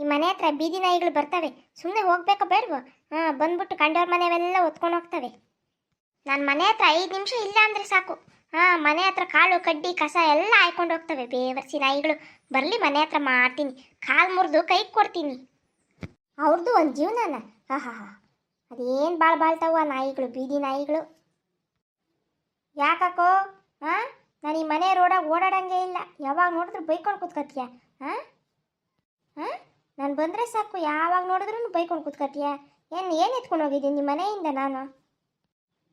ಈ ಮನೆ ಹತ್ರ ಬೀದಿ ನಾಯಿಗಳು ಬರ್ತವೆ. ಸುಮ್ಮನೆ ಹೋಗ್ಬೇಕೋ ಬೇಡವೋ? ಹಾಂ, ಬಂದ್ಬಿಟ್ಟು ಕಂಡವ್ರ ಮನೆವೆಲ್ಲ ಒತ್ಕೊಂಡು ಹೋಗ್ತವೆ. ನಾನು ಮನೆ ಹತ್ರ ಐದು ನಿಮಿಷ ಇಲ್ಲ ಅಂದರೆ ಸಾಕು. ಹಾಂ, ಮನೆ ಹತ್ರ ಕಾಳು, ಕಡ್ಡಿ, ಕಸ ಎಲ್ಲ ಹಾಯ್ಕೊಂಡು ಹೋಗ್ತವೆ. ಬೇವರ್ಸಿ ನಾಯಿಗಳು. ಬರಲಿ ಮನೆ ಹತ್ರ ಮಾಡ್ತೀನಿ ಕಾಲು ಮುರಿದು ಕೈಗೆ ಕೊಡ್ತೀನಿ. ಅವ್ರದ್ದು ಒಂದು ಜೀವನನ. ಹಾಂ ಹಾಂ ಹಾಂ. ಅದೇನು ಭಾಳ ಬಾಳ್ತಾವ ನಾಯಿಗಳು, ಬೀದಿ ನಾಯಿಗಳು. ಯಾಕಕ್ಕೋ ಹಾಂ? ನಾನು ಈ ಮನೆ ರೋಡಾಗ ಓಡಾಡಂಗೆ ಇಲ್ಲ. ಯಾವಾಗ ನೋಡಿದ್ರು ಬೈಕೊಂಡು ಕೂತ್ಕೊತೀಯ ಹಾಂ? ಹಾಂ? ನಾನು ಬಂದರೆ ಸಾಕು, ಯಾವಾಗ ನೋಡಿದ್ರೂ ಬೈಕೊಂಡು ಕೂತ್ಕೊತೀಯ ಏನು ಏನು ಎತ್ಕೊಂಡು ಹೋಗಿದ್ದೀನಿ ನಿಮ್ಮ ಮನೆಯಿಂದ ನಾನು?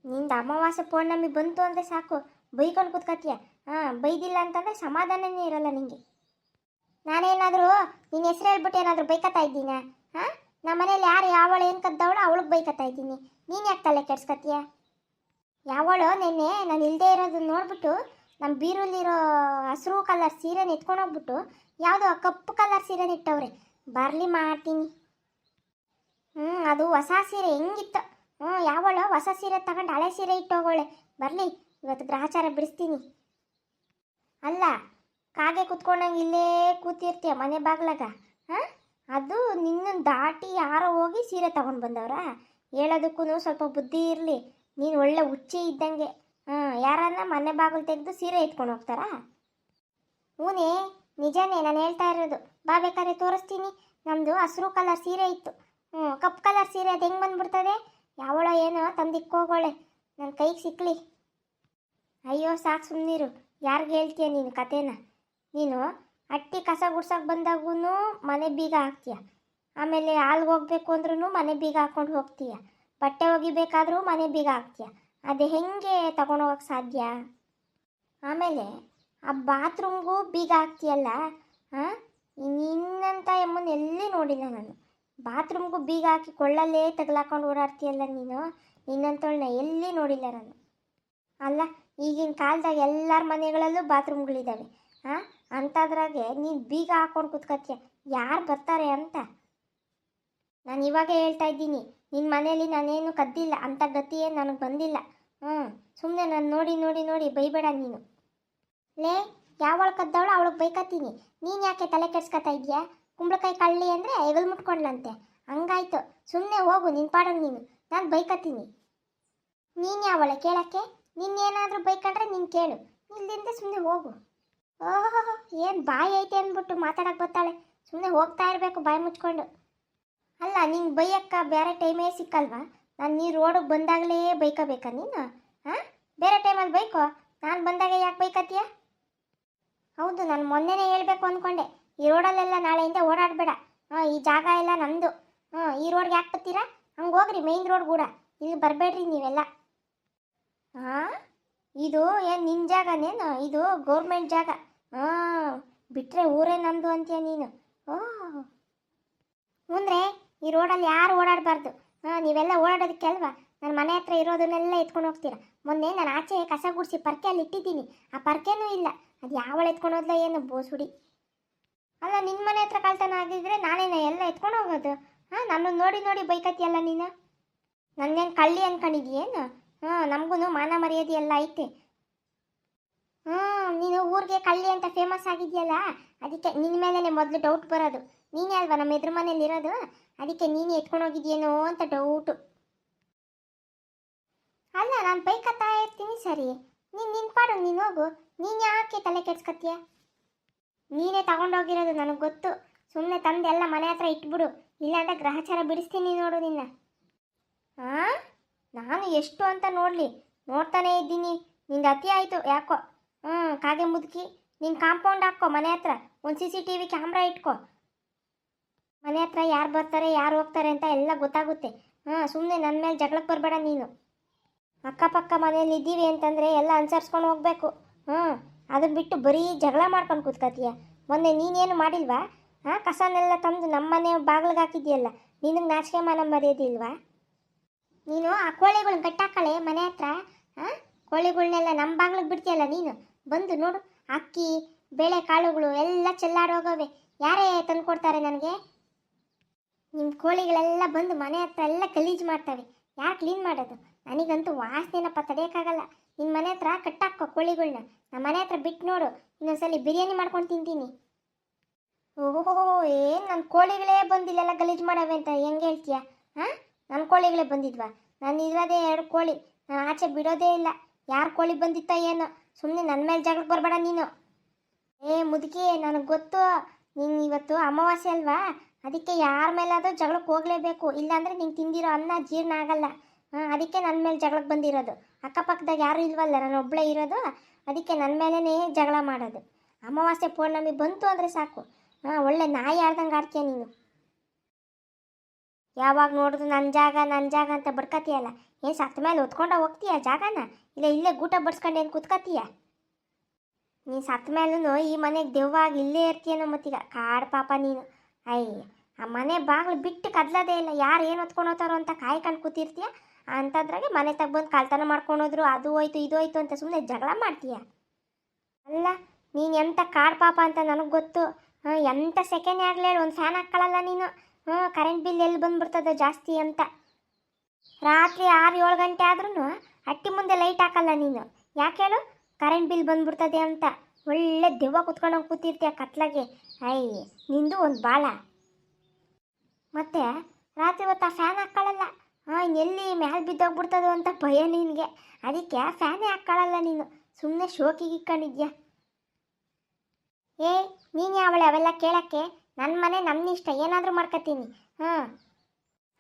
ನಿಂದ ಅಮಾವಾಸ್ಯ ಪೌರ್ಣಮಿ ಬಂತು ಅಂದರೆ ಸಾಕು, ಬೈಕೊಂಡು ಕೂತ್ಕೊತೀಯ ಹಾಂ, ಬೈದಿಲ್ಲ ಅಂತಂದರೆ ಸಮಾಧಾನನೇ ಇರಲ್ಲ ನಿಂಗೆ. ನಾನೇನಾದರೂ ನಿನ್ನ ಹೆಸರು ಹೇಳ್ಬಿಟ್ಟು ಏನಾದರೂ ಬೈಕತ್ತಾ ಇದ್ದೀನ? ಹಾಂ? ನಮ್ಮ ಮನೇಲಿ ಯಾರು ಯಾವಳು ಏನು ಕದ್ದವಳು ಅವಳಿಗೆ ಬೈಕತ್ತಾ ಇದ್ದೀನಿ. ನೀನು ಯಾಕೆ ತಲೆ ಕೆಡ್ಸ್ಕತ್ತೀಯ? ಯಾವಳು ನಿನ್ನೆ ನಾನು ಇಲ್ಲದೆ ಇರೋದನ್ನ ನೋಡ್ಬಿಟ್ಟು ನಮ್ಮ ಬೀರಲ್ಲಿರೋ ಹಸಿರು ಕಲರ್ ಸೀರೆನ ಎತ್ಕೊಂಡು ಹೋಗ್ಬಿಟ್ಟು ಯಾವುದೋ ಕಪ್ಪು ಕಲರ್ ಸೀರೆನ ಇಟ್ಟವ್ರೆ. ಬರಲಿ ಮಾಡ್ತೀನಿ ಹ್ಞೂ ಅದು ಹೊಸ ಸೀರೆ ಹೆಂಗಿತ್ತು. ಹ್ಞೂ ಯಾವಳು ಹೊಸ ಸೀರೆ ತಗೊಂಡು ಹಳೆ ಸೀರೆ ಇಟ್ಟು ಹೋಗೋಳೆ. ಬರಲಿ, ಇವತ್ತು ಗ್ರಹಚಾರ ಬಿಡಿಸ್ತೀನಿ. ಅಲ್ಲ, ಕಾಗೆ ಕುತ್ಕೊಂಡಂಗೆ ಇಲ್ಲೇ ಕೂತಿರ್ತೀಯ ಮನೆ ಬಾಗ್ಲಾಗ? ಹಾಂ? ಅದು ನಿನ್ನನ್ನು ದಾಟಿ ಯಾರೋ ಹೋಗಿ ಸೀರೆ ತಗೊಂಡು ಬಂದವ್ರಾ? ಹೇಳೋದಕ್ಕೂ ಸ್ವಲ್ಪ ಬುದ್ಧಿ ಇರಲಿ. ನೀನು ಒಳ್ಳೆ ಹುಚ್ಚಿ ಇದ್ದಂಗೆ. ಹಾಂ ಯಾರನ್ನ ಮನೆ ಬಾಗಿಲು ತೆಗೆದು ಸೀರೆ ಎತ್ಕೊಂಡು ಹೋಗ್ತಾರಾ? ಹೂನೇ ನಿಜನೇ ನಾನು ಹೇಳ್ತಾ ಇರೋದು. ಬಾ ಬೇಕಾದ್ರೆ ತೋರಿಸ್ತೀನಿ. ನಮ್ಮದು ಹಸಿರು ಕಲರ್ ಸೀರೆ ಇತ್ತು. ಹ್ಞೂ ಕಪ್ಪು ಕಲರ್ ಸೀರೆ ಅದು ಹೆಂಗೆ ಬಂದ್ಬಿಡ್ತದೆ? ಯಾವಳ ಏನೋ ತಂದಿಕ್ಕೋಗೋಳೆ ನನ್ನ ಕೈಗೆ ಸಿಕ್ಕಲಿ ಅಯ್ಯೋ, ಸಾಕು ಸುಮ್ಮನಿರು ಯಾರಿಗೆ ಹೇಳ್ತೀಯ ನೀನು ಕಥೆನ? ನೀನು ಅಟ್ಟಿ ಕಸ ಗುಡ್ಸಕ್ಕೆ ಬಂದಾಗೂ ಮನೆ ಬೀಗ ಹಾಕ್ತೀಯ. ಆಮೇಲೆ ಹಾಲ್ಗೆ ಹೋಗ್ಬೇಕು ಅಂದ್ರೂ ಮನೆ ಬೀಗ ಹಾಕ್ಕೊಂಡು ಹೋಗ್ತೀಯ. ಬಟ್ಟೆ ಒಗಿಬೇಕಾದ್ರೂ ಮನೆ ಬೀಗ ಹಾಕ್ತೀಯ. ಅದು ಹೆಂಗೆ ತಗೊಂಡೋಗಕ್ಕೆ ಸಾಧ್ಯ? ಆಮೇಲೆ ಆ ಬಾತ್ರೂಮ್ಗೂ ಬೀಗ ಹಾಕ್ತೀಯಲ್ಲ ಹಾಂ ನಿನ್ನಂತ ಎಮ್ಮನ್ನ ಎಲ್ಲಿ ನೋಡಿಲ್ಲ ನಾನು. ಬಾತ್ರೂಮ್ಗೂ ಬೀಗ ಹಾಕಿ ಕೊಳ್ಳಲ್ಲೇ ತಗಲಾಕೊಂಡು ಓಡಾಡ್ತೀಯಲ್ಲ ನೀನು? ನಿನ್ನಂತವಳನ್ನ ಎಲ್ಲಿ ನೋಡಿಲ್ಲ ನಾನು? ಅಲ್ಲ, ಈಗಿನ ಕಾಲದಾಗ ಎಲ್ಲರ ಮನೆಗಳಲ್ಲೂ ಬಾತ್ರೂಮ್ಗಳಿದ್ದಾವೆ ಹಾಂ ಅಂಥದ್ರಾಗೆ ನೀನು ಬೀಗ ಹಾಕ್ಕೊಂಡು ಕೂತ್ಕೊತೀಯ. ಯಾರು ಬರ್ತಾರೆ ಅಂತ? ನಾನು ಇವಾಗ ಹೇಳ್ತಾ ಇದ್ದೀನಿ ನಿನ್ನ ಮನೇಲಿ ನಾನೇನು ಕದ್ದಿಲ್ಲ ಅಂಥ ಗತಿಯೇ ನನಗೆ ಬಂದಿಲ್ಲ. ಹ್ಞೂ ಸುಮ್ಮನೆ ನಾನು ನೋಡಿ ನೋಡಿ ನೋಡಿ ಬೈಬೇಡ ನೀನು. ಲೇ ಯಾವಳು ಕದ್ದವಳು ಅವಳಿಗೆ ಬೈಕತ್ತೀನಿ. ನೀನು ಯಾಕೆ ತಲೆ ಕೆಡ್ಸ್ಕೊತಾ ಇದೆಯಾ? ಕುಂಬಳಕಾಯಿ ಕಳ್ಳಿ ಅಂದರೆ ಹೆಗಲ್ ಮುಟ್ಕೊಂಡ್ಲಂತೆ ಹಂಗಾಯ್ತು ಸುಮ್ಮನೆ ಹೋಗು ನಿನ್ನ ಪಾಡಂಗೆ ನೀನು. ನಾನು ಬೈಕತ್ತೀನಿ. ನೀನು ಯಾವಳೆ ಕೇಳಕ್ಕೆ? ನಿನ್ನೇನಾದರೂ ಬೈಕಂಡ್ರೆ ನೀನು ಕೇಳು. ಇಲ್ಲಿಂದ ಸುಮ್ಮನೆ ಹೋಗು. ಓಹೋ, ಏನು ಬಾಯಿ ಐತೆ ಅಂದ್ಬಿಟ್ಟು ಮಾತಾಡಕ್ಕೆ ಬರ್ತಾಳೆ. ಸುಮ್ಮನೆ ಹೋಗ್ತಾ ಇರಬೇಕು ಬಾಯಿ ಮುಚ್ಕೊಂಡು. ಅಲ್ಲ, ನಿಂಗೆ ಬೈಯಕ್ಕ ಬೇರೆ ಟೈಮೇ ಸಿಕ್ಕಲ್ವಾ? ನಾನು ನೀ ರೋಡಿಗೆ ಬಂದಾಗಲೇ ಬೈಕೋಬೇಕಾ ನೀನು? ಹಾಂ ಬೇರೆ ಟೈಮಲ್ಲಿ ಬೈಕೋ? ನಾನು ಬಂದಾಗ ಯಾಕೆ ಬೈಕತ್ತೀಯ? ಹೌದು, ನಾನು ಮೊನ್ನೆನೇ ಹೇಳಬೇಕು ಅಂದ್ಕೊಂಡೆ ಈ ರೋಡಲ್ಲೆಲ್ಲ ನಾಳೆಯಿಂದ ಓಡಾಡಬೇಡ. ಹಾಂ, ಈ ಜಾಗ ಎಲ್ಲ ನಮ್ಮದು ಹಾಂ, ಈ ರೋಡ್ಗೆ ಯಾಕೆ ಬರ್ತೀರಾ? ಹಂಗೆ ಹೋಗ್ರಿ ಮೇಯ್ನ್ ರೋಡ್ ಕೂಡ. ಇಲ್ಲಿ ಬರಬೇಡ್ರಿ ನೀವೆಲ್ಲ. ಹಾಂ, ಇದು ಏನು ನಿನ್ನ ಜಾಗನೇನು ಇದು ಗೌರ್ಮೆಂಟ್ ಜಾಗ. ಹಾಂ ಬಿಟ್ಟರೆ ಊರೇ ನಮ್ಮದು ಅಂತೀಯ ನೀನು? ಓಹ್ ಮುಂದ್ರೆ ಈ ರೋಡಲ್ಲಿ ಯಾರು ಓಡಾಡಬಾರ್ದು? ಹಾಂ, ನೀವೆಲ್ಲ ಓಡಾಡೋದಕ್ಕೆ ಅಲ್ವಾ? ನನ್ನ ಮನೆ ಹತ್ರ ಇರೋದನ್ನೆಲ್ಲ ಎತ್ಕೊಂಡು ಹೋಗ್ತೀರಾ? ಮೊನ್ನೆ ನಾನು ಆಚೆ ಕಸ ಗುಡಿಸಿ ಪರ್ಕೆಯಲ್ಲಿ ಇಟ್ಟಿದ್ದೀನಿ ಆ ಪರ್ಕೆನೂ ಇಲ್ಲ. ಅದು ಯಾವಳು ಎತ್ಕೊಂಡು ಹೋದ್ಲ ಏನು ಬೋಸುಡಿ? ಅಲ್ಲ ನಿನ್ನ ಮನೆ ಹತ್ರ ಕಳ್ತನ ಆಗಿದ್ರೆ ನಾನೇನ ಎಲ್ಲ ಎತ್ಕೊಂಡು ಹೋಗೋದು. ಹಾಂ ನನ್ನನ್ನು ನೋಡಿ ನೋಡಿ ಬೈಕತ್ತಿಯಲ್ಲ ನೀನು? ನನ್ನೇನು ಕಳ್ಳಿ ಅನ್ಕೊಂಡಿದ್ಯೇನು ಹಾಂ ನಮಗೂ ಮಾನ ಮರ್ಯಾದೆ ಎಲ್ಲ ಐತೆ. ಹ್ಞೂ ನೀನು ಊರಿಗೆ ಕಳ್ಳಿ ಅಂತ ಫೇಮಸ್ ಆಗಿದೆಯಲ್ಲ, ಅದಕ್ಕೆ ನಿನ್ನ ಮೇಲೇ ಮೊದಲು ಡೌಟ್ ಬರೋದು. ನೀನೇ ಅಲ್ವಾ ನಮ್ಮ ಎದುರು ಮನೇಲಿ ಇರೋದು? ಅದಕ್ಕೆ ನೀನು ಎತ್ಕೊಂಡು ಹೋಗಿದ್ಯೇನೋ ಅಂತ ಡೌಟು ಅಲ್ಲ, ನಾನು ಬೈಕತ್ತಾ ಇರ್ತೀನಿ ಸರಿ. ನೀನು ನಿನ್ನ ಪಾಡು, ನೀನು ಹೋಗು. ನೀನು ಯಾಕೆ ತಲೆ ಕೆಡ್ಸ್ಕತ್ತೀಯ ನೀನೇ ತಗೊಂಡೋಗಿರೋದು ನನಗೆ ಗೊತ್ತು. ಸುಮ್ಮನೆ ತಂದೆಲ್ಲ ಮನೆ ಹತ್ರ ಇಟ್ಬಿಡು. ಇಲ್ಲಾಂದ್ರೆ ಗ್ರಹಚಾರ ಬಿಡಿಸ್ತೀನಿ ನೋಡು ನಿನ್ನ. ಆ? ನಾನು ಎಷ್ಟು ಅಂತ ನೋಡಲಿ. ನೋಡ್ತಾನೇ ಇದ್ದೀನಿ. ನಿಂದು ಅತಿ ಆಯಿತು, ಯಾಕೋ. ಹ್ಞೂ ಕಾಗೆ ಮುದುಕಿ. ನೀನು ಕಾಂಪೌಂಡ್ ಹಾಕೋ ಮನೆ ಹತ್ರ. ಒಂದು C C T V camera ಇಟ್ಕೋ. ಮನೆ ಹತ್ರ ಯಾರು ಬರ್ತಾರೆ, ಯಾರು ಹೋಗ್ತಾರೆ ಅಂತ ಎಲ್ಲ ಗೊತ್ತಾಗುತ್ತೆ. ಹಾಂ ಸುಮ್ಮನೆ ನನ್ನ ಮೇಲೆ ಜಗಳಕ್ಕೆ ಬರಬೇಡ ನೀನು. ಅಕ್ಕಪಕ್ಕ ಮನೆಯಲ್ಲಿ ಇದ್ದೀವಿ ಅಂತಂದರೆ ಎಲ್ಲ ಅನುಸರಿಸ್ಕೊಂಡು ಹೋಗಬೇಕು. ಹ್ಞೂ ಅದನ್ನ ಬಿಟ್ಟು ಬರೀ ಜಗಳ ಮಾಡ್ಕೊಂಡು ಕೂತ್ಕತ್ತೀಯ? ಮೊನ್ನೆ ನೀನೇನು ಮಾಡಿಲ್ವಾ? ಹಾಂ ಕಸನೆಲ್ಲ ತಂದು ನಮ್ಮ ಮನೆ ಬಾಗಿಲಿಗೆ ಹಾಕಿದ್ಯಲ್ಲ ನಿನಗೆ ನಾಚಿಕೆ ಮಾನ ಮರೆಯೋದಿಲ್ವಾ? ನೀನು ಆ ಕೋಳಿಗಳನ್ನ ಕಟ್ಟಾಕಳೆ ಮನೆ ಹತ್ರ ಹಾಂ ಕೋಳಿಗಳನ್ನೆಲ್ಲ ನಮ್ಮ ಬಾಗ್ಲಿಗೆ ಬಿಡ್ತೀಯಲ್ಲ ನೀನು? ಬಂದು ನೋಡು, ಅಕ್ಕಿ, ಬೇಳೆ ಕಾಳುಗಳು ಎಲ್ಲ ಚೆಲ್ಲಾಡೋಗವೆ ಯಾರೇ ತಂದು ಕೊಡ್ತಾರೆ ನನಗೆ? ನಿಮ್ಮ ಕೋಳಿಗಳೆಲ್ಲ ಬಂದು ಮನೆ ಹತ್ರ ಎಲ್ಲ ಗಲೀಜು ಮಾಡ್ತವೆ. ಯಾರು ಕ್ಲೀನ್ ಮಾಡೋದು? ನನಗಂತೂ ವಾಸನೆನಪ್ಪ ತಡೆಯೋಕ್ಕಾಗಲ್ಲ. ನಿನ್ನ ಮನೆ ಹತ್ರ ಕಟ್ಟಾಕೋ ಕೋಳಿಗಳನ್ನ ನಮ್ಮ ಮನೆ ಹತ್ರ ಬಿಟ್ಟು ನೋಡು. ಇನ್ನೊಂದ್ಸಲ ಬಿರಿಯಾನಿ ಮಾಡ್ಕೊಂಡು ತಿಂತೀನಿ. ಓಹೋ ಏನು ನನ್ನ ಕೋಳಿಗಳೇ ಬಂದಿಲ್ಲೆಲ್ಲ ಗಲೀಜು ಮಾಡವೆ ಅಂತ ಹೆಂಗೆ ಹೇಳ್ತೀಯ? ಹಾಂ ನನ್ನ ಕೋಳಿಗಳೇ ಬಂದಿದ್ವಾ? ನಾನು ಇರೋದೇ ಎರಡು ಕೋಳಿ. ನಾನು ಆಚೆ ಬಿಡೋದೇ ಇಲ್ಲ. ಯಾರು ಕೋಳಿ ಬಂದಿತ್ತೋ ಏನೋ. ಸುಮ್ಮನೆ ನನ್ನ ಮೇಲೆ ಜಗಳಕ್ಕೆ ಬರಬೇಡ ನೀನು. ಏ, ಮುದುಕಿ, ನನಗೆ ಗೊತ್ತು. ನೀನು ಇವತ್ತು ಅಮಾವಾಸ್ಯೆ ಅಲ್ವಾ? ಅದಕ್ಕೆ ಯಾರ ಮೇಲಾದರೂ ಜಗಳಕ್ಕೆ ಹೋಗಲೇಬೇಕು. ಇಲ್ಲಾಂದರೆ ನೀನು ತಿಂದಿರೋ ಅನ್ನ ಜೀರ್ಣ ಆಗಲ್ಲ. ಅದಕ್ಕೆ ನನ್ನ ಮೇಲೆ ಜಗಳಕ್ಕೆ ಬಂದಿರೋದು. ಅಕ್ಕಪಕ್ಕದಾಗ ಯಾರು ಇಲ್ವಲ್ಲ, ನಾನು ಒಬ್ಬಳೇ ಇರೋದು, ಅದಕ್ಕೆ ನನ್ನ ಮೇಲೇ ಜಗಳ ಮಾಡೋದು. ಅಮಾವಾಸ್ಯೆ ಪೌರ್ಣಮಿ ಬಂತು ಅಂದರೆ ಸಾಕು. ಹಾಂ, ಒಳ್ಳೆ ನಾಯಿ ಆಡ್ದಂಗೆ ಆಡ್ತೀಯ ನೀನು. ಯಾವಾಗ ನೋಡಿದ್ರು ನನ್ನ ಜಾಗ ನನ್ನ ಜಾಗ ಅಂತ ಬಡ್ಕತೀಯಲ್ಲ. ಏನು ಸತ್ತ ಮೇಲೆ ಹೊತ್ಕೊಂಡ ಹೋಗ್ತೀಯ ಜಾಗನ? ಇಲ್ಲ ಇಲ್ಲೇ ಗೂಟ ಬಡ್ಸ್ಕೊಂಡು ಏನು ಕುತ್ಕತೀಯ? ನೀನು ಸತ್ತ ಮೇಲೂ ಈ ಮನೆಗೆ ದೆವ್ವಾಗಿ ಇಲ್ಲೇ ಇರ್ತೀಯನೋ ಮತ್ತೀಗ. ಕಾಡು ಪಾಪ ನೀನು. ಅಯ್ಯ ಆ ಮನೆ ಬಾಗಿಲು ಬಿಟ್ಟು ಕದಲದೇ ಇಲ್ಲ. ಯಾರು ಏನು ಹೊತ್ಕೊಂಡು ಹೋಗ್ತಾರೋ ಅಂತ ಕಾಯ್ಕೊಂಡು ಕೂತಿರ್ತೀಯ? ಅಂಥದ್ರಾಗೆ ಮನೆ ತಗ ಬಂದು ಕಳ್ತನ ಮಾಡ್ಕೊಂಡೋದ್ರು, ಅದು ಹೋಯ್ತು, ಇದು ಹೋಯ್ತು ಅಂತ ಸುಮ್ಮನೆ ಜಗಳ ಮಾಡ್ತೀಯ? ಅಲ್ಲ, ನೀನು ಎಂಥ ಕಾರ್ ಪಾಪ ಅಂತ ನನಗೆ ಗೊತ್ತು. ಎಂಥ ಸೆಕೆಂಡ್ ಆಗಲೇ ಒಂದು ಫ್ಯಾನ್ ಹಾಕ್ಕೊಳ್ಳಲ್ಲ ನೀನು. ಹ್ಞೂ ಕರೆಂಟ್ ಬಿಲ್ ಎಲ್ಲಿ ಬಂದ್ಬಿಡ್ತದೆ ಜಾಸ್ತಿ ಅಂತ. ರಾತ್ರಿ ಆರು ಏಳು ಗಂಟೆ ಆದ್ರೂ ಹಟ್ಟಿ ಮುಂದೆ ಲೈಟ್ ಹಾಕಲ್ಲ ನೀನು. ಯಾಕೆ ಹೇಳು? ಕರೆಂಟ್ ಬಿಲ್ ಬಂದ್ಬಿಡ್ತದೆ ಅಂತ. ಒಳ್ಳೆ ದೆವ್ವ ಕುತ್ಕೊಂಡು ಕೂತಿರ್ತೀಯ ಕತ್ಲಾಗೆ. ಅಯ್ಯ ನಿಂದು ಒಂದು ಬಾಳ. ಮತ್ತೆ ರಾತ್ರಿ ಹೊತ್ತು ಆ ಫ್ಯಾನ್ ಹಾಕ್ಕೊಳ್ಳಲ್ಲ ಎಲ್ಲಿ ಮ್ಯಾಲೆ ಬಿದ್ದೋಗ್ಬಿಡ್ತದೋ ಅಂತ ಭಯ ನಿನಗೆ. ಅದಕ್ಕೆ ಫ್ಯಾನೇ ಹಾಕ್ಕೊಳ್ಳಲ್ಲ ನೀನು. ಸುಮ್ಮನೆ ಶೋಕಿಗೆ ಇಕ್ಕೊಂಡಿದ್ಯಾ? ಏ ನೀನು ಯಾವಳೆ ಅವೆಲ್ಲ ಕೇಳೋಕ್ಕೆ? ನನ್ನ ಮನೆ ನನ್ನ ಇಷ್ಟ, ಏನಾದರೂ ಮಾಡ್ಕೊತೀನಿ. ಹಾಂ.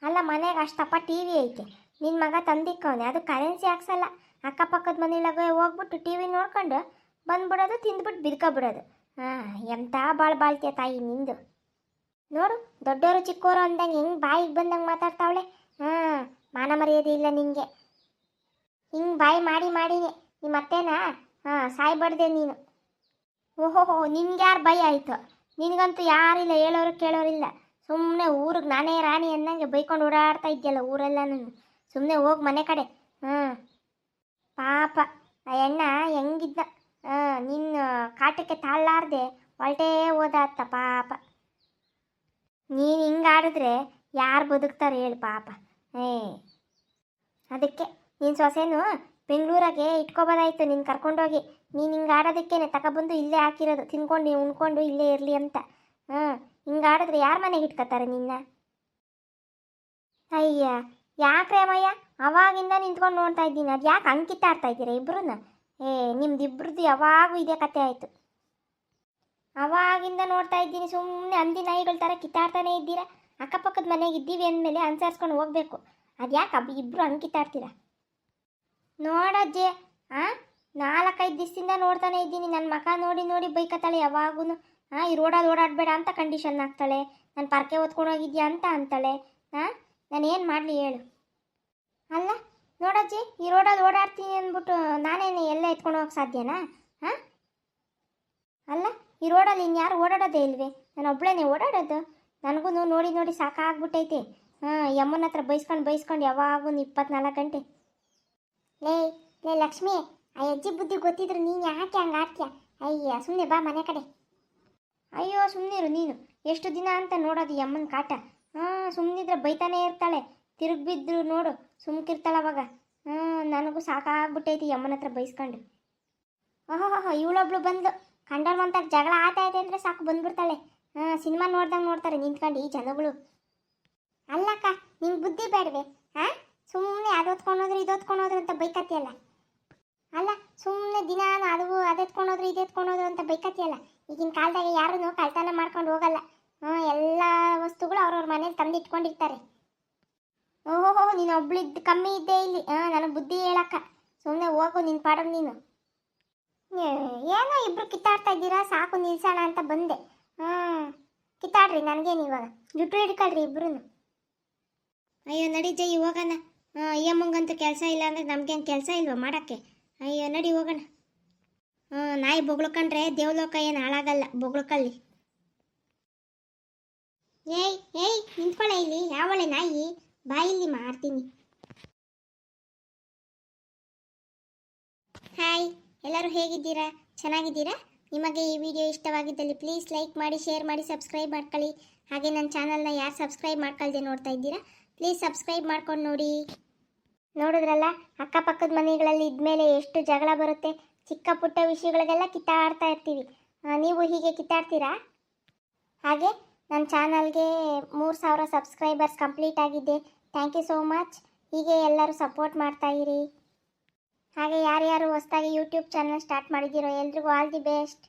ಅಲ್ಲ, ಮನೆಗೆ ಅಷ್ಟಪ್ಪ ಟಿ ವಿ ಐತೆ. ನಿನ್ನ ಮಗ ತಂದಿಕ್ಕವನೆ, ಅದು ಕರೆನ್ಸಿ ಹಾಕ್ಸಲ್ಲ. ಅಕ್ಕಪಕ್ಕದ ಮನೆಯೊಳಗೆ ಹೋಗ್ಬಿಟ್ಟು ಟಿ ವಿ ನೋಡ್ಕೊಂಡು ಬಂದ್ಬಿಡೋದು ತಿಂದ್ಬಿಟ್ಟು ಬಿದ್ಕೊಬಿಡೋದು. ಹಾಂ ಎಂಥ ಭಾಳ ಬಾಳ್ತೀಯ ತಾಯಿ ನಿಂದು. ನೋಡು ದೊಡ್ಡವರು ಚಿಕ್ಕವರು ಅಂದಂಗೆ ಹೆಂಗೆ ಬಾಯಿಗೆ ಬಂದಂಗೆ ಮಾತಾಡ್ತಾವಳೆ? ಹಾಂ ಮಾನ ಮರ್ಯಾದೆ ಇಲ್ಲ ನಿನಗೆ ಹಿಂಗೆ ಬಾಯಿ ಮಾಡಿ ಮಾಡಿನೇ ನಿಮ್ಮ ಅತ್ತೇನಾ, ಹಾಂ, ಸಾಯ್ಬಾರ್ದೆ ನೀನು. ಓಹೋಹೋ ನಿನ್ಗೆ ಯಾರು ಭಯ ಆಯಿತು? ನಿನಗಂತೂ ಯಾರಿಲ್ಲ ಹೇಳೋರು ಕೇಳೋರಿಲ್ಲ ಸುಮ್ಮನೆ ಊರಿಗೆ ನಾನೇ ರಾಣಿ ಅನ್ನಂಗೆ ಬೈಕೊಂಡು ಓಡಾಡ್ತಾ ಇದ್ಯಲ್ಲ ಊರೆಲ್ಲ ನಾನು. ಸುಮ್ಮನೆ ಹೋಗಿ ಮನೆ ಕಡೆ. ಹ್ಞೂ ಪಾಪ, ಆ ಎಣ್ಣ ಹೆಂಗಿದ್ದ? ಹಾಂ, ನಿನ್ನ ಕಾಟಕ್ಕೆ ತಾಳಲಾರ್ದೆ ಹೊಲ್ಟೇ ಓದಾತ್ತ ಪಾಪ. ನೀನು ಹಿಂಗೆ ಆಡಿದ್ರೆ ಯಾರು ಬದುಕ್ತಾರೆ ಹೇಳು ಪಾಪ. ಏ ಅದಕ್ಕೆ ನಿನ್ನ ಸೊಸೆನು ಬೆಂಗಳೂರಾಗೆ ಇಟ್ಕೋಬೋದಾಯ್ತು ನೀನು ಕರ್ಕೊಂಡೋಗಿ. ನೀನು ಹಿಂಗೆ ಆಡೋದಕ್ಕೇನೆ ತಗೊಬಂದು ಇಲ್ಲೇ ಹಾಕಿರೋದು. ತಿನ್ಕೊಂಡು ಉಣ್ಕೊಂಡು ಇಲ್ಲೇ ಇರಲಿ ಅಂತ. ಹಾಂ ಹಿಂಗೆ ಆಡಿದ್ರೆ ಯಾರ ಮನೆಗೆ ಇಟ್ಕೋತಾರೆ ನಿನ್ನ? ಅಯ್ಯ ಯಾಕ್ರೆ ಅಮ್ಮಯ್ಯ ಅವಾಗಿಂದ ನಿಂತ್ಕೊಂಡು ನೋಡ್ತಾ ಇದ್ದೀನಿ. ಅದು ಯಾಕೆ ಅಂಕಿತ ಆಡ್ತಾ ಇದ್ದೀರಾ ಇಬ್ಬರನ್ನ ಏ ನಿಮ್ದು ಇಬ್ರದ್ದು ಯಾವಾಗೂ ಇದೇ ಕತೆ ಆಯಿತು. ಅವಾಗಿಂದ ನೋಡ್ತಾ ಇದ್ದೀನಿ ಸುಮ್ಮನೆ ಅಂದಿ ನಾಯಿಗಳ ಥರ ಕಿತ್ತಾಡ್ತಾನೆ ಇದ್ದೀರಾ? ಅಕ್ಕಪಕ್ಕದ ಮನೆಗೆ ಇದ್ದೀವಿ ಅಂದಮೇಲೆ ಅನುಸರಿಸ್ಕೊಂಡು ಹೋಗ್ಬೇಕು. ಅದು ಯಾಕೆ ಅಬ್ಬ ಇಬ್ಬರು ಹಂಗೆ ನೋಡಜ್ಜೆ ಆ? ನಾಲ್ಕೈದು ದಿವಸದಿಂದ ನೋಡ್ತಾನೆ ಇದ್ದೀನಿ. ನನ್ನ ಮಕ ನೋಡಿ ನೋಡಿ ಬೈಕತ್ತಾಳೆ ಯಾವಾಗೂ ಹಾಂ ಈ ರೋಡಲ್ಲಿ ಓಡಾಡಬೇಡ ಅಂತ ಕಂಡೀಷನ್ ಆಗ್ತಾಳೆ. ನಾನು ಪರ್ಕೆ ಓದ್ಕೊಂಡು ಹೋಗಿದ್ಯಾ ಅಂತ ಅಂತಾಳೆ. ಹಾಂ ನಾನು ಏನು ಮಾಡಲಿ ಹೇಳು. ಅಲ್ಲ ನೋಡಜ್ಜಿ ಈ ರೋಡಲ್ಲಿ ಓಡಾಡ್ತೀನಿ ಅಂದ್ಬಿಟ್ಟು ನಾನೇನು ಎಲ್ಲ ಎತ್ಕೊಂಡು ಹೋಗಕ್ಕೆ ಸಾಧ್ಯನಾ? ಹಾಂ ಅಲ್ಲ, ಈ ರೋಡಲ್ಲಿ ಇನ್ಯಾರು ಓಡಾಡೋದೇ ಇಲ್ವೇ? ನಾನು ಒಬ್ಳೇನೆ ಓಡಾಡೋದು? ನನಗೂ ನೋಡಿ ನೋಡಿ ಸಾಕಾಗ್ಬಿಟ್ಟೈತೆ. ಹಾಂ, ಯಮ್ಮನ ಹತ್ರ ಬೈಸ್ಕೊಂಡು ಬೈಸ್ಕೊಂಡು ಯಾವಾಗೂ ಇಪ್ಪತ್ನಾಲ್ಕು ಗಂಟೆ. ಲೇ ಲೇ ಲಕ್ಷ್ಮಿ, ಆ ಅಜ್ಜಿ ಬುದ್ಧಿ ಗೊತ್ತಿದ್ರು ನೀನು ಯಾಕೆ ಹಂಗೆ ಆಡ್ತೀಯ? ಅಯ್ಯ ಸುಮ್ಮನೆ ಬಾ ಮನೆ ಕಡೆ. ಅಯ್ಯೋ ಸುಮ್ಮನಿರು ನೀನು. ಎಷ್ಟು ದಿನ ಅಂತ ನೋಡೋದು ಯಮ್ಮನ ಕಾಟ. ಹಾಂ ಸುಮ್ಮನಿದ್ರೆ ಬೈತಾನೇ ಇರ್ತಾಳೆ. ತಿರುಗಿ ಬಿದ್ರು ನೋಡು, ಸುಮ್ಕಿರ್ತಾಳೆ ಅವಾಗ. ಹಾಂ, ನನಗೂ ಸಾಕಾಗ್ಬಿಟ್ಟೈತಿ ಯಮ್ಮನ ಹತ್ರ ಬೈಸ್ಕೊಂಡು. ಓಹೋ ಇವಳೊಬ್ಳು ಬಂದು ಮಂತಾಗ ಜಗಳ ಆತೈತೆ ಅಂದರೆ ಸಾಕು ಬಂದ್ಬಿಡ್ತಾಳೆ. ಹಾಂ, ಸಿನಿಮಾ ನೋಡ್ದಂಗೆ ನೋಡ್ತಾರೆ, ನಿಂತ್ಕೊಂಡು ಈ ಜನಗಳು. ಅಲ್ಲಕ್ಕ, ನಿಂಗೆ ಬುದ್ಧಿ ಬೇಡವೆ, ಹಾಂ? ಸುಮ್ಮನೆ ಅದು ಹೊತ್ಕೊಂಡೋದ್ರೆ ಇದು ಹೊತ್ಕೊಂಡೋದ್ರು ಅಂತ ಬೈಕತ್ತಿಯಲ್ಲ? ಅಲ್ಲ ಸುಮ್ಮನೆ ದಿನ ಅದು ಅದು ಎತ್ಕೊಂಡೋದ್ರು ಇದು ಎತ್ಕೊಂಡೋದ್ರು ಅಂತ ಬೈಕತ್ತಿಯಲ್ಲ? ಈಗಿನ ಕಾಲದಾಗ ಯಾರೂ ಕಳ್ತನ ಮಾಡ್ಕೊಂಡು ಹೋಗಲ್ಲ. ಹಾಂ, ಎಲ್ಲ ವಸ್ತುಗಳು ಅವ್ರವ್ರ ಮನೇಲಿ ತಂದು ಇಟ್ಕೊಂಡಿರ್ತಾರೆ. ಓಹೋ ನೀನು ಒಬ್ಳಿದ್ದು ಕಮ್ಮಿ ಇದ್ದೇ ಇಲ್ಲಿ. ಹಾಂ, ನನಗೆ ಬುದ್ಧಿ ಹೇಳಕ್ಕ. ಸುಮ್ಮನೆ ಹೋಗು ನಿನ್ನ ಪಾಡೋದು ನೀನು. ಏನೋ ಇಬ್ರು ಕಿತ್ತಾಡ್ತಾ ಇದ್ದೀರಾ? ಸಾಕು, ನಿಲ್ಸೋಣ ಅಂತ ಬಂದೆ. ಹಾಂ ಕಿತ್ತಾಡ್ರಿ, ನನಗೇನು ಇವಾಗ. ಜುಟ್ಟು ಹಿಡ್ಕೊಳ್ರಿ ಇಬ್ರು ಅಯ್ಯೋ, ನಡಿ ಜೈ, ಹೋಗೋಣ. ಅಯ್ಯಮ್ಮಂಗಂತೂ ಕೆಲಸ ಇಲ್ಲ ಅಂದರೆ ನಮ್ಗೇನು ಕೆಲಸ ಇಲ್ವಾ ಮಾಡೋಕ್ಕೆ? ಅಯ್ಯೋ, ನಡಿ, ಹೋಗೋಣ. ಹ್ಞೂ ನಾಯಿ ಬೊಗಳ್ಕೊಂಡ್ರೆ ದೇವಲೋಕ ಏನು ಹಾಳಾಗಲ್ಲ ಬೊಗಳ್ಕಲ್ಲಿ. ಏಯ್ ಏಯ್ ನಿಂತ್ಕೊಳ್ಳೆ ಇಲ್ಲಿ, ಯಾವಳೆ ನಾಯಿ? ಬಾಯಿಲಿ ಮಾಡ್ತೀನಿ ಹಾಯ್ ಎಲ್ಲರೂ ಹೇಗಿದ್ದೀರಾ? ಚೆನ್ನಾಗಿದ್ದೀರಾ? ನಿಮಗೆ ಈ ವಿಡಿಯೋ ಇಷ್ಟವಾಗಿದ್ದಲ್ಲಿ ಪ್ಲೀಸ್ ಲೈಕ್ ಮಾಡಿ ಶೇರ್ ಮಾಡಿ ಸಬ್ಸ್ಕ್ರೈಬ್ ಮಾಡ್ಕೊಳ್ಳಿ. ಹಾಗೆ ನನ್ನ ಚಾನಲ್ನ ಯಾರು ಸಬ್ಸ್ಕ್ರೈಬ್ ಮಾಡ್ಕೊಳ್ದೆ ನೋಡ್ತಾ ಇದ್ದೀರಾ ಪ್ಲೀಸ್ ಸಬ್ಸ್ಕ್ರೈಬ್ ಮಾಡ್ಕೊಂಡು ನೋಡಿ. ನೋಡಿದ್ರಲ್ಲ, ಅಕ್ಕಪಕ್ಕದ ಮನೆಗಳಲ್ಲಿ ಇದ್ಮೇಲೆ ಎಷ್ಟು ಜಗಳ ಬರುತ್ತೆ. ಚಿಕ್ಕ ಪುಟ್ಟ ವಿಷಯಗಳಿಗೆಲ್ಲ ಕಿತ್ತಾಡ್ತಾ ಇರ್ತೀವಿ. ನೀವು ಹೀಗೆ ಕಿತ್ತಾಡ್ತೀರಾ? ಹಾಗೆ ನನ್ನ ಚಾನಲ್ಗೆ ಮೂರು ಸಾವಿರ ಸಬ್ಸ್ಕ್ರೈಬರ್ಸ್ ಕಂಪ್ಲೀಟ್ ಆಗಿದೆ ಥ್ಯಾಂಕ್ ಯು ಸೋ ಮಚ್ ಹೀಗೆ ಎಲ್ಲರೂ ಸಪೋರ್ಟ್ ಮಾಡ್ತಾ ಇರಿ. ಹಾಗೆ ಯಾರ್ಯಾರು ಹೊಸ್ದಾಗಿ ಯೂಟ್ಯೂಬ್ ಚಾನಲ್ ಸ್ಟಾರ್ಟ್ ಮಾಡಿದ್ದೀರೋ ಎಲ್ರಿಗೂ ಆಲ್ ದಿ ಬೆಸ್ಟ್